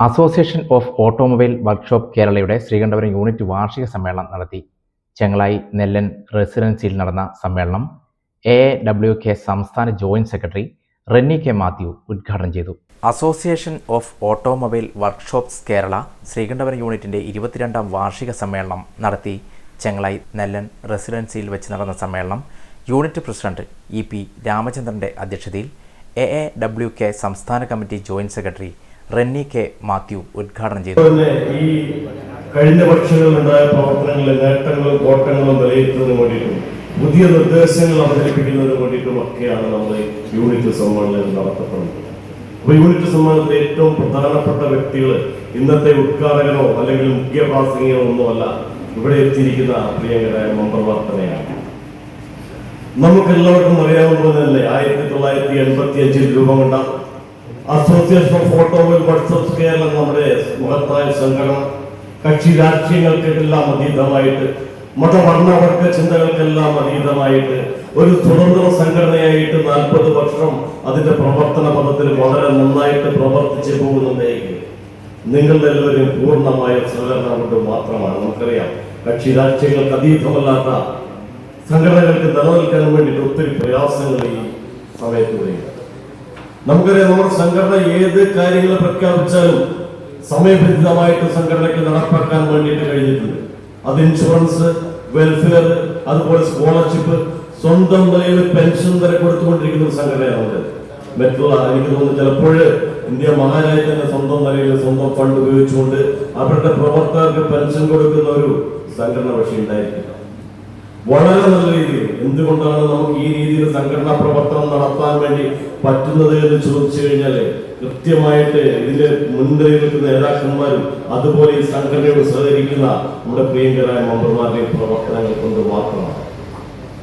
Association of automobile workshop കേരളയുടെ Sreekandapuram unit വാർഷിക സമ്മേളനം നടത്തി ചെങ്ങളായി നെല്ലൻ റെസിഡൻസിയിൽ നടന്ന സമ്മേളനം എ ഡബ്ല്യു കെ സംസ്ഥാന joint secretary Renny K Mathew ഉദ്ഘാടനം ചെയ്തു. Association of automobile workshops Kerala Sreekandapuram യൂണിറ്റിന്റെ ഇരുപത്തിരണ്ടാം വാർഷിക സമ്മേളനം നടത്തി ചെങ്ങളായി നെല്ലൻ റെസിഡൻസിയിൽ വെച്ച് നടന്ന സമ്മേളനം യൂണിറ്റ് പ്രസിഡന്റ് ഇ പി രാമചന്ദ്രന്റെ അധ്യക്ഷതയിൽ എ എ ഡബ്ല്യു കെ സംസ്ഥാന committee joint secretary Renny K Mathew ഉദ്ഘാടനം ചെയ്തു. ഈ കഴിഞ്ഞ വർഷങ്ങളിലുണ്ടായ പ്രവർത്തനങ്ങളിലെ നേട്ടങ്ങളും കോട്ടങ്ങളും വിലയിരുത്തുന്നതിന് വേണ്ടിയിട്ടും പുതിയ നിർദ്ദേശങ്ങൾ അവതരിപ്പിക്കുന്നതിന് വേണ്ടിയിട്ടും ഒക്കെയാണ് നമ്മൾ യൂണിറ്റ് സമ്മേളനം നടത്തപ്പെടുന്നത്. അപ്പൊ യൂണിറ്റ് സമ്മേളനത്തിലെ ഏറ്റവും പ്രധാനപ്പെട്ട വ്യക്തികൾ ഇന്നത്തെ ഉദ്ഘാടകനോ അല്ലെങ്കിൽ മുഖ്യ പ്രാസംഗികനോ ഒന്നുമല്ല ഇവിടെ എത്തിയിരിക്കുന്ന പ്രിയങ്കരായ മെമ്പർമാർ തന്നെയാണ് നമുക്ക് എല്ലാവർക്കും അറിയാവുന്നത് തന്നെ ആയിരത്തി തൊള്ളായിരത്തി എൺപത്തി അഞ്ചിൽ രൂപം കൊണ്ട association of automobile workshops Keralam നമ്മുടെ മഹത്തായ സംഘടന കക്ഷി രാഷ്ട്രീയങ്ങൾക്കെല്ലാം അതീതമായിട്ട് മതവർണവർഗ ചിന്തകൾക്കെല്ലാം അതീതമായിട്ട് ഒരു സ്വതന്ത്ര സംഘടനയായിട്ട് നാൽപ്പത് വർഷം അതിന്റെ പ്രവർത്തന പദത്തിൽ വളരെ നന്നായിട്ട് പ്രവർത്തിച്ചു പോകുന്നുണ്ടെങ്കിൽ നിങ്ങളുടെ എല്ലാവരും പൂർണമായ സഹകരണം കൊണ്ട് മാത്രമാണ്. നമുക്കറിയാം കക്ഷി രാഷ്ട്രീയങ്ങൾക്ക് അതീതമല്ലാത്ത സംഘടനകൾക്ക് നിലനിൽക്കാൻ വേണ്ടിയിട്ട് ഒത്തിരി പ്രയാസങ്ങൾ ഈ സമയത്ത് വരുന്നുണ്ട് നമുക്കറിയാം നമ്മുടെ സംഘടന ഏത് കാര്യങ്ങൾ പ്രഖ്യാപിച്ചാലും സമയബന്ധിതമായിട്ട് സംഘടനയ്ക്ക് നടപ്പാക്കാൻ വേണ്ടിയിട്ട് കഴിഞ്ഞിട്ടുണ്ട്. അത് ഇൻഷുറൻസ് വെൽഫെയർ അതുപോലെ സ്കോളർഷിപ്പ് സ്വന്തം നിലയിൽ പെൻഷൻ വരെ കൊടുത്തുകൊണ്ടിരിക്കുന്ന ഒരു സംഘടനയാണ് മറ്റുള്ള എനിക്ക് തോന്നുന്നു ചിലപ്പോൾ ഇന്ത്യ മഹാരാജ്യത്തിന്റെ സ്വന്തം നിലയിൽ സ്വന്തം ഫണ്ട് ഉപയോഗിച്ചുകൊണ്ട് അവരുടെ പ്രവർത്തകർക്ക് പെൻഷൻ കൊടുക്കുന്ന ഒരു സംഘടന പക്ഷേ ഉണ്ടായിരിക്കില്ല. വളരെ നല്ല രീതിയിൽ എന്തുകൊണ്ടാണ് നമുക്ക് ഈ രീതിയിൽ സംഘടനാ പ്രവർത്തനം നടത്താൻ വേണ്ടി പറ്റുന്നത് എന്ന് ചോദിച്ചു കഴിഞ്ഞാൽ കൃത്യമായിട്ട് ഇതിന്റെ മുൻനിരയിൽ നിൽക്കുന്ന നേതാക്കന്മാരും അതുപോലെ ഈ സംഘടനയോട് സഹകരിക്കുന്ന നമ്മുടെ പ്രിയങ്കരായ മന്ത്രിമാരുടെ പ്രവർത്തനങ്ങൾ കൊണ്ട് മാത്രമാണ്.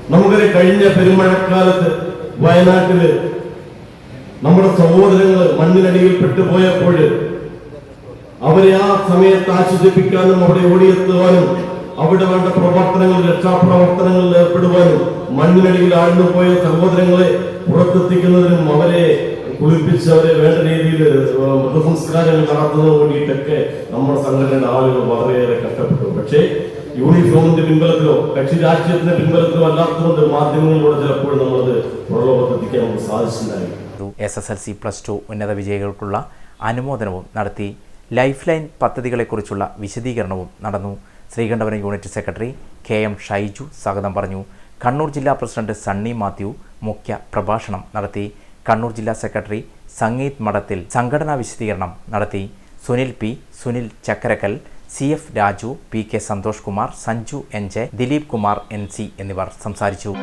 നമുക്കറിയാം കഴിഞ്ഞ പെരുമഴക്കാലത്ത് വയനാട്ടിൽ നമ്മുടെ സഹോദരങ്ങൾ മണ്ണിനടിയിൽ പെട്ടുപോയപ്പോൾ അവരെ ആ സമയത്ത് ആശ്വസിപ്പിക്കാനും അവിടെ ഓടിയെത്തുവാനും അവിടെ വേണ്ട പ്രവർത്തനങ്ങൾ രക്ഷാപ്രവർത്തനങ്ങളിൽ ഏർപ്പെടുവാനും മണ്ണിനടിയിൽ ആഴ്ന്നുപോയ സഹോദരങ്ങളെ പുറത്തെത്തിക്കുന്നതിനും അവരെ കുളിപ്പിച്ച് അവരെ വേണ്ട രീതിയിൽ മൃതസംസ്കാരങ്ങൾ നടത്തുന്നതിന് വേണ്ടിയിട്ടൊക്കെ നമ്മുടെ സംഘടനയുടെ ആളുകൾ വളരെയേറെ കഷ്ടപ്പെട്ടു. പക്ഷേ യൂണിഫോമിന്റെ പിൻബലത്തിലോ കക്ഷി രാഷ്ട്രീയത്തിന്റെ പിൻബലത്തിലോ അല്ലാത്തതുകൊണ്ട് മാധ്യമങ്ങളിലൂടെ ചിലപ്പോൾ നമ്മളത് പുറലോകത്തെത്തിക്കാൻ നമുക്ക് സാധിച്ചിട്ടുണ്ടായിരുന്നു S S L C plus two ഉന്നത വിജയികൾക്കുള്ള അനുമോദനവും നടത്തി ലൈഫ് ലൈൻ പദ്ധതികളെക്കുറിച്ചുള്ള വിശദീകരണവും നടന്നു. Sreekandapuram unit secretary K M Shaiju സ്വാഗതം പറഞ്ഞു. കണ്ണൂർ ജില്ലാ പ്രസിഡന്റ് സണ്ണി മാത്യു മുഖ്യ പ്രഭാഷണം നടത്തി. കണ്ണൂർ ജില്ലാ സെക്രട്ടറി സംഗീത് മഠത്തിൽ സംഘടനാ വിശദീകരണം നടത്തി. Sunil P Sunil Chakkarakkal C F Raju P K Santhosh Kumar Sanju N J Dileep Kumar N C എന്നിവർ സംസാരിച്ചു.